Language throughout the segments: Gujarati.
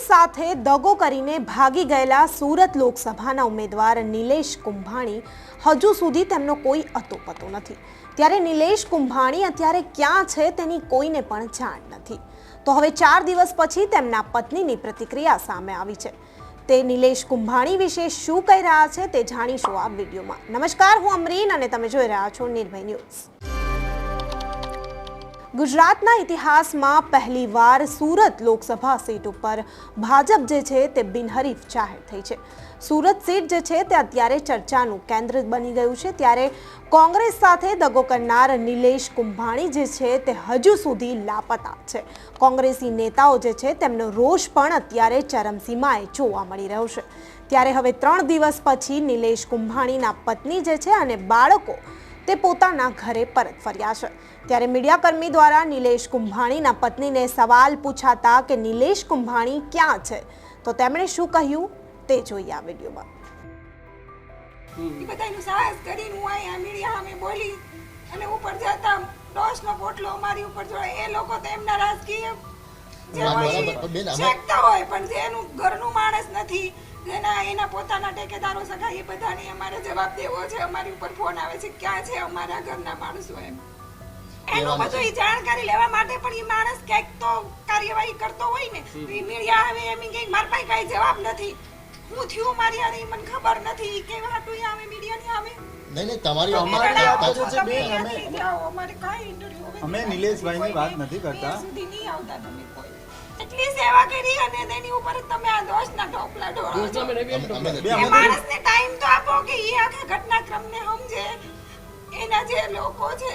સાથે દગો કરીને ભાગી ગયેલા સુરત લોકસભાના ઉમેદવાર નિલેશ કુંભાણી હજુ સુધી તેમનો કોઈ અતોપતો નથી. ત્યારે નિલેશ કુંભાણી અત્યારે ક્યાં છે તેની કોઈને પણ જાણ નથી. તો હવે ચાર દિવસ પછી તેમના પત્નીની પ્રતિક્રિયા સામે આવી છે. તે નિલેશ કુંભાણી વિશે શું કહી રહ્યા છે તે જાણીશું આ વિડીયોમાં. નમસ્કાર, હું અમરીન અને તમે જોઈ રહ્યા છો નિર્ભય ન્યૂઝ. ગુજરાતના ઇતિહાસમાં પહેલીવાર સુરત લોકસભા સીટ ઉપર ભાજપ જે છે તે બિનહરીફ જાહેર થઈ છે. સુરત સીટ જે છે તે અત્યારે ચર્ચાનું કેન્દ્ર બની ગયું છે. ત્યારે કોંગ્રેસ સાથે દગો કરનાર નિલેશ કુંભાણી જે છે તે હજુ સુધી લાપતા છે. કોંગ્રેસી નેતાઓ જે છે તેમનો રોષ પણ અત્યારે ચરમસીમાએ જોવા મળી રહ્યો છે. ત્યારે હવે ત્રણ દિવસ પછી નિલેશ કુંભાણીના પત્ની જે છે અને બાળકો તે પોતાના ઘરે પરત ફર્યા છે. ત્યારે મીડિયાકર્મી દ્વારા નિલેશ કુંભાણીના પત્નીને સવાલ પૂછાતા કે નિલેશ કુંભાણી ક્યાં છે? તો તેમણે શું કહ્યું? તે જોઈએ આ વિડીયોમાં. મીડિયા અમે બોલી અને ઉપર જતા ડોસનો પોટલો અમારી ઉપર જોડે એ લોકો તો એમના રાજકીય શેકતા હોય પણ જે એનું ઘરનું માણસ નથી જેના એના પોતાના ટેકેદારો સગા એ બધાને અમારે જવાબ દેવો છે અમારી ઉપર ફોન આવે છે ક્યાં છે અમારા ઘરના માણસો એમ. એનું બધું એ જાણકારી લેવા માટે પણ એ માણસ ક્યાંક તો કાર્યવાહી કરતો હોય ને મીડિયા આવે એમ કે મારા પાસે કાંઈ જવાબ નથી. હું થયું મારી હારે મને ખબર નથી કે હાટું આવે મીડિયાની નહીં નહીં તમારી અમારી અમારી વાત વાત છે બેન, અમે- અમારે કાંઈ interview અમે નિલેશભાઈની વાત નથી કરતા. સુધી નહીં આવતા તમે કોઈ. એટલી સેવા કરી અને તેની ઉપર તમે આ દોષના ટોપલા ઢોળો છો. અમે- અમે બે એ અમે તો- માણસને ટાઈમ તો આપો કે ઈ આખા ઘટનાક્રમને સમજે. એના જે લોકો છે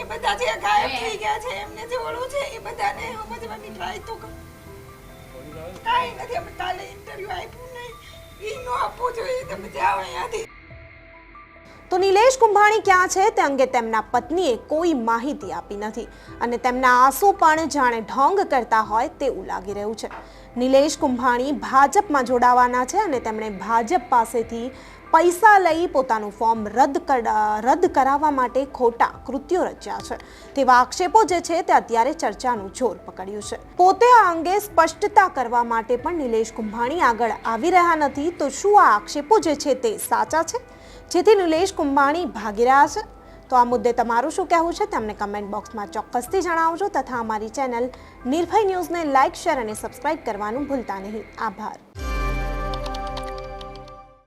એ બધા જે ગાયબ થઈ ગયા છે એમને જે ઓળું છે એ બધાને સમજવાની ટ્રાય તો કરો. કાંઈ નથી અમે કાલે ઇન્ટરવ્યુ આપ્યું નહીં. નો આપવું જોઈએ તમે જાઓ અહીંયાથી. તો નિલેશ કુંભાણી ક્યાં છે તે અંગે તેમના પત્નીએ કોઈ માહિતી આપી નથી અને તેમના આંસુ પણ જાણે ઢોંગ કરતા હોય તેવું લાગી રહ્યું છે. નિલેશ કુંભાણી ભાજપમાં જોડાવાના છે અને તેમણે ભાજપ પાસેથી પૈસા લઈ પોતાનું ફોર્મ રદ રદ કરાવવા માટે ખોટા કૃત્યો રચ્યા છે. તેવા આક્ષેપો જે છે તે અત્યારે ચર્ચાનું જોર પકડ્યું છે. પોતે આ અંગે સ્પષ્ટતા કરવા માટે પણ નિલેશ કુંભાણી આગળ આવી રહ્યા નથી. તો શું આ આક્ષેપો જે છે તે સાચા છે? જેથી નિલેશ કુંભાણી ભાગી રહ્યા છે. તો આ મુદ્દે તમારું શું કહેવું છે? તેમને કમેન્ટ બોક્સમાં ચોક્કસથી જણાવજો તથા અમારી ચેનલ નિર્ભય ન્યૂઝને લાઇક શેર અને સબસ્ક્રાઇબ કરવાનું ભૂલતા નહીં. આભાર.